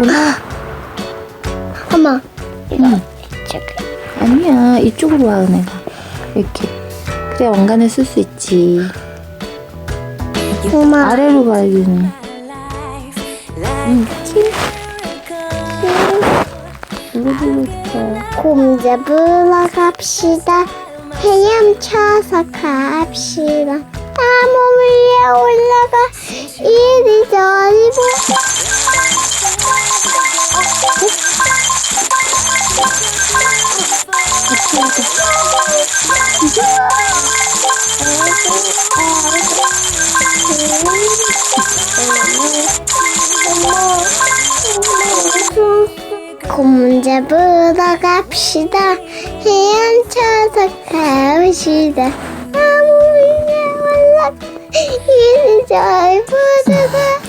올라. 엄마 이거 응. 저기 아니야, 이쪽으로 와, 은혜가. 이렇게. 그래, 왕관을 쓸 수 있지. 엄마 아래로 가야지, 은혜. 응, 키. 잡으러 갑시다 헤엄쳐서 갑시다 나무 위에 올라가 곰 잡으러 갑시다. 헤엄쳐서 갑시다. 나무 위에 올라가 이리저리 보다가